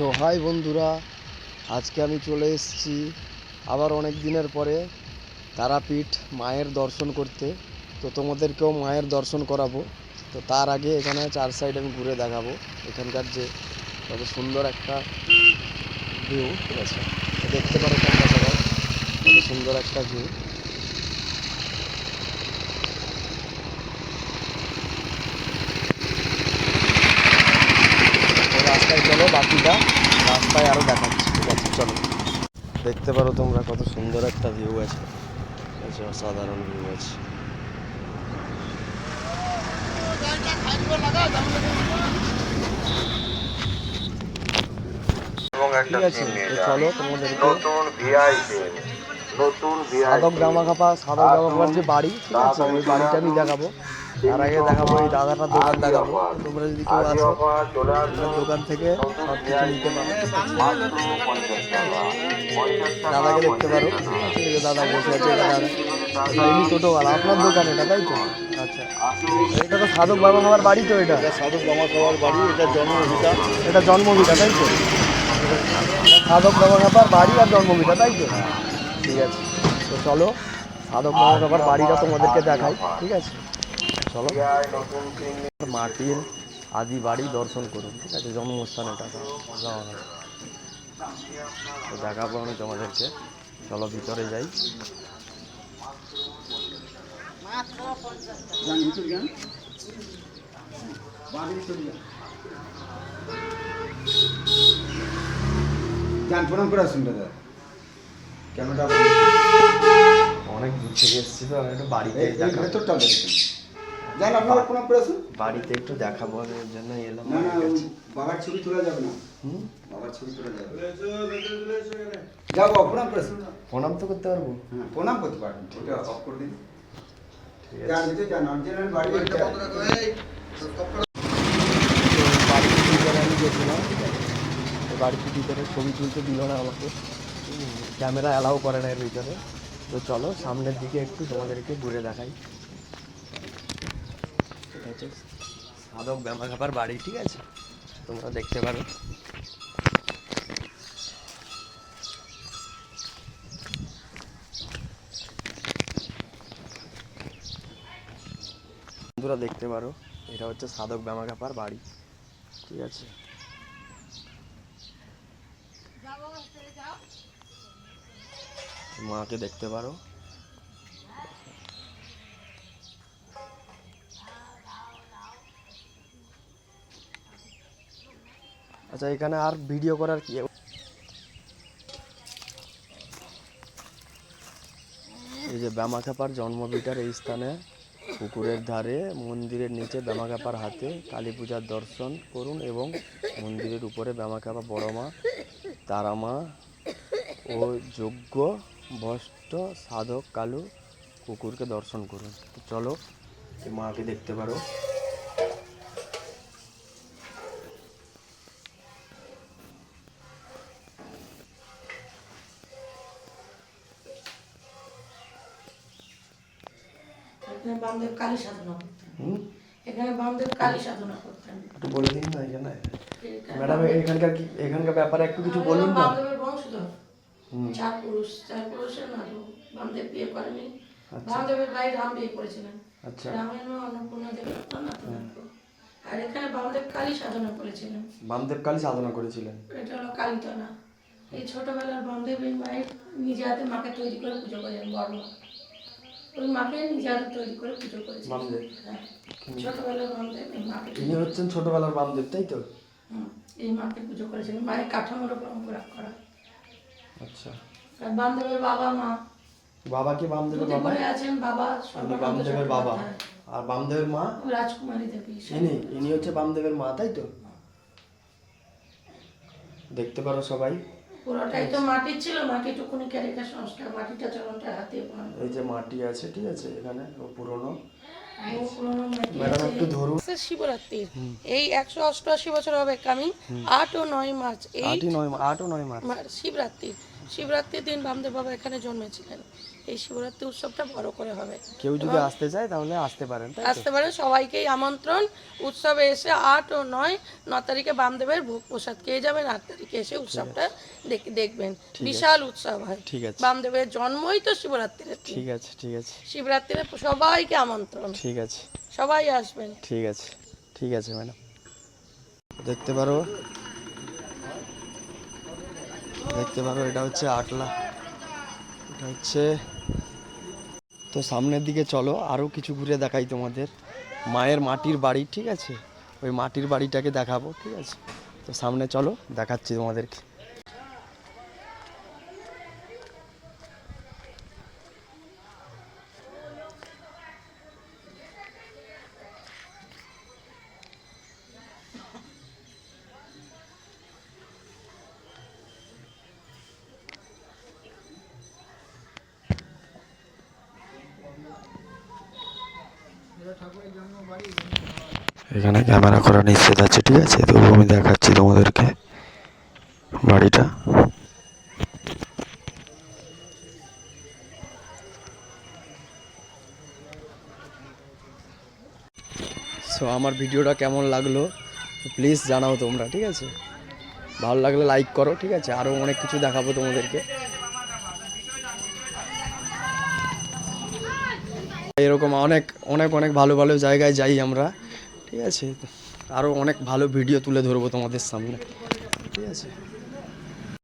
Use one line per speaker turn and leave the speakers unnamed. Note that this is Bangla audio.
সো হাই বন্ধুরা, আজকে আমি চলে এসেছি আবার অনেক দিনের পরে তারাপীঠ মায়ের দর্শন করতে। তো তোমাদেরকেও মায়ের দর্শন করাবো। তো তার আগে এখানে চার সাইড আমি ঘুরে দেখাবো। এখানকার যে কত সুন্দর একটা ভিউ ঠিক আছে? দেখতে পারো তোমরা সুন্দর একটা ভিউ চলো বাকিটা রাস্তায় আরও দেখাচ্ছি ঠিক আছে চলো। দেখতে পারো তোমরা কত সুন্দর একটা ভিউ আছে। অসাধারণ ভিউ আছে। চলো তোমাদেরকে
নতুন ভিআইপি নতুন
সাধক
ভিআইপি
জামাকাপা যে বাড়ি ঠিক আছে ওই বাড়িটা আমি দেখাবো। তার আগে দেখাবো এই দাদাটার দোকান দেখাবো। তোমরা যদি কেউ আসো ওনার দোকান থেকে সব কিছু নিতে পারো। দাদাকে দেখতে পারো। ঠিক আছে দাদা বসে আছে এমনি টোটোওয়ালা আপনার দোকান এটা তাই তো? আচ্ছা। এটা তো সাধক বাবা খাবার বাড়ি তো এটা। সাধক বাবা খাবার বাড়ি এটা জন্মভিটা। এটা জন্মভিটা তাই তো? সাধক বাবা খাবার বাড়ি আর জন্মভিটা তাই তো? ঠিক আছে। তো চলো সাধক বাবা খাবার বাড়িটা তোমাদেরকে দেখাই। ঠিক আছে? চলো। মাটির আদি বাড়ি দর্শন করুন ঠিক আছে? জন্মস্থান এটা। তো দেখাবো আমি তোমাদেরকে। চলো ভিতরে যাই। অনেক দূর থেকে এসেছি তো আমি একটু বাড়িতে
ভেতরটা যান আপনারা প্রণাম করে
বাড়িতে একটু দেখাবো ওর জন্য এলাম
না না বাবার ছবি তোলা যাবে না।
হুম?
বাবার ছবি তোলা যাবে যাও প্রণাম করে আসুন
প্রণাম তো করতে পারব।
হ্যাঁ প্রণাম করতে পারেন ওটা অফ করে দিন।
ঠিক
যান ভিতরে যান অরিজিনাল বাড়ি এটা।
তো বাড়ির ভিতরে আমি গেছিলাম ঠিক তো বাড়ির ভিতরে ছবি তুলতে দিল না আমাকে? ক্যামেরা অ্যালাউ করে না এর ভিতরে। তো চলো সামনের দিকে একটু তোমাদেরকে ঘুরে দেখাই। আছে সাধক ব্যামা খাবার বাড়ি, ঠিক আছে? তোমরা দেখতে পারো। বন্ধুরা দেখতে পারো, এটা হচ্ছে সাধক ব্যামাকাপার বাড়ি, ঠিক আছে? মাকে দেখতে পারো। আচ্ছা এখানে আর ভিডিও করার কি? এই যে ব্যামাখাপার জন্মভিটার এই স্থানে পুকুরের ধারে, মন্দিরের নিচে ব্যামাকাপার হাতে কালী পূজার দর্শন করুন এবং মন্দিরের উপরে ব্যামাকাপা বড় মা, তারা মা ও যোগ্য বস্ত্র সাধক কালু কুকুরকে দর্শন করুন। চলো মাকে দেখতে পারো।
এখানে বামদেব কালী সাধনা করতেন। এখানে বামদেব কালী সাধনা করতেন।
একটু বলে দিন না এখানে ম্যাডাম এখানকার কি এখানকার ব্যাপারে একটু কিছু বলুন না?
বামদেবের বংশধর। চার পুরুষ চার পুরুষের না বামদেব বিয়ে করেনি।
আচ্ছা।
বামদেবের ভাই রাম বিয়ে করেছিলেন।
আচ্ছা।
রামের মা অন্নপূর্ণা দেবী আর এখানে বামদেব কালী সাধনা করেছিলেন।
বামদেব কালী সাধনা করেছিলেন।
এটা হলো কালীতলা। এই ছোটবেলার বামদেব এই মায়ের নিজে হাতে মাকে তৈরি করে পুজো করেন বড়। ওই মাকে তৈরি করে পুজো করেছিলেন
বামদেব?
হ্যাঁ। ছোটবেলার বামদেব এই মাকে
ইনি হচ্ছেন ছোটবেলার বামদেব তাই তো?
এই মাকে পুজো করেছিলেন মায়ের কাঠামোর উপর অঙ্কুরাগ করা।
আচ্ছা।
আর বামদেবের বাবা মা।
বাবা কি বামদেবের বাবা?
আছেন বাবা
বামদেবের বাবা। আর বামদেবের মা?
রাজকুমারী দেবী।
ইনি ইনি হচ্ছে বামদেবের মা তাই তো? দেখতে পারো সবাই।
পুরোটাই তো মাটি ছিল মাটিটুকুনি সংস্কার মাটিটা চরণটা হাতে।
এই যে মাটি আছে ঠিক আছে এখানে পুরনো।
শিবরাত্রির এই একশো অষ্টআশি বছর হবে কামিং আট ও নয় মার্চ এই
নয় আট ও নয় মাস
মা- শিবরাত্রি। শিবরাত্রির দিন বামদেব বাবা এখানে জন্মেছিলেন। এই শিবরাত্রি উৎসবটা বড় করে হবে।
কেউ যদি আসতে চায় তাহলে আসতে পারেন
আসতে পারে সবাইকেই আমন্ত্রণ। উৎসবে এসে আট ও নয় ন তারিখে বামদেবের ভোগ প্রসাদ খেয়ে যাবেন আট তারিখে এসে উৎসবটা দেখ- দেখবেন। বিশাল উৎসব হয়।
ঠিক আছে।
বামদেবের জন্মই তো শিবরাত্রির
ঠিক আছে ঠিক আছে।
শিবরাত্রিতে সবাইকে আমন্ত্রণ।
ঠিক আছে।
সবাই আসবেন।
ঠিক আছে। ঠিক আছে ম্যাডাম। দেখতে পারো। দেখতে পারো এটা হচ্ছে আটলা। এটা হচ্ছে, তো সামনের দিকে চলো আরও কিছু ঘুরে দেখাই তোমাদের। মায়ের মাটির বাড়ি, ঠিক আছে? ওই মাটির বাড়িটাকে দেখাবো, ঠিক আছে? তো সামনে চলো, দেখাচ্ছি তোমাদেরকে। এখানে ক্যামেরা করা নিষেধ আছে, ঠিক আছে? তবু আমি দেখাচ্ছি তোমাদেরকে বাড়িটা। সো আমার ভিডিওটা কেমন লাগল প্লিজ জানাও তোমরা, ঠিক আছে? ভালো লাগলে লাইক করো, ঠিক আছে? আরও অনেক কিছু দেখাবো তোমাদেরকে। এরকম অনেক অনেক অনেক ভালো ভালো জায়গায় যাই আমরা। ঠিক আছে? আরও অনেক ভালো ভিডিও তুলে ধরবো তোমাদের সামনে। ঠিক আছে?